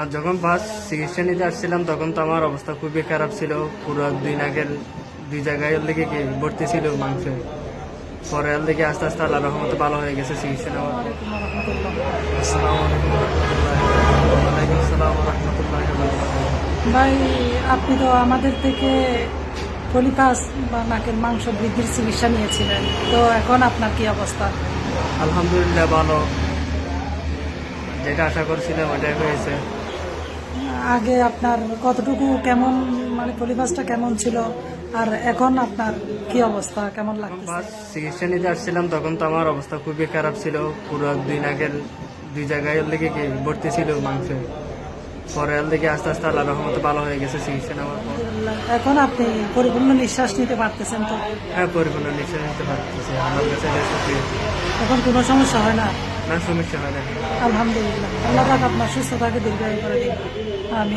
আর যখন ফার্স্ট চিকিৎসা নিতে আসছিলাম তখন তো আমার অবস্থা খুবই খারাপ ছিল। পুরো দুই নাকের দুই জায়গায় দিকে কি ভর্তি ছিল মাংস। পরে ওর দিকে আস্তে আস্তে আল্লাহ রহমতে ভালো হয়ে গেছে চিকিৎসা রহমতুল্লাহ ভাই আপনি তো আমাদের থেকে পলিপাস বা নাকের মাংস বৃদ্ধির চিকিৎসা নিয়েছিলেন। তো এখন আপনার কি অবস্থা? আলহামদুলিল্লাহ ভালো। যেটা আশা করছিলাম ওটাই হয়েছে। আগে আপনার কতটুকু কেমন মানে পলিপাসটা কেমন ছিল? আর এখন আপনার কি অবস্থা? কেমন ফার্স্ট চিকিৎসা নিতে আসছিলাম তখন তো আমার অবস্থা খুবই খারাপ ছিল। পুরো দুই নাকের দুই জায়গায় কি ভর্তি ছিল মাংস। পরে দিকে আস্তে আস্তে আল্লাহ রহমতে ভালো হয়ে গেছে চিকিৎসা নেওয়ার পর। এখন আপনি পরিপূর্ণ নিঃশ্বাস নিতে পারতেছেন তো? হ্যাঁ পরিপূর্ণ নিঃশ্বাস নিতে পারতেছি আমার কাছে এখন কোনো সমস্যা হয় না? না সমস্যা আলহামদুলিল্লাহ। আল্লাহ আপনার সুস্থতাকে দীর্ঘায়ু করে দিন আমি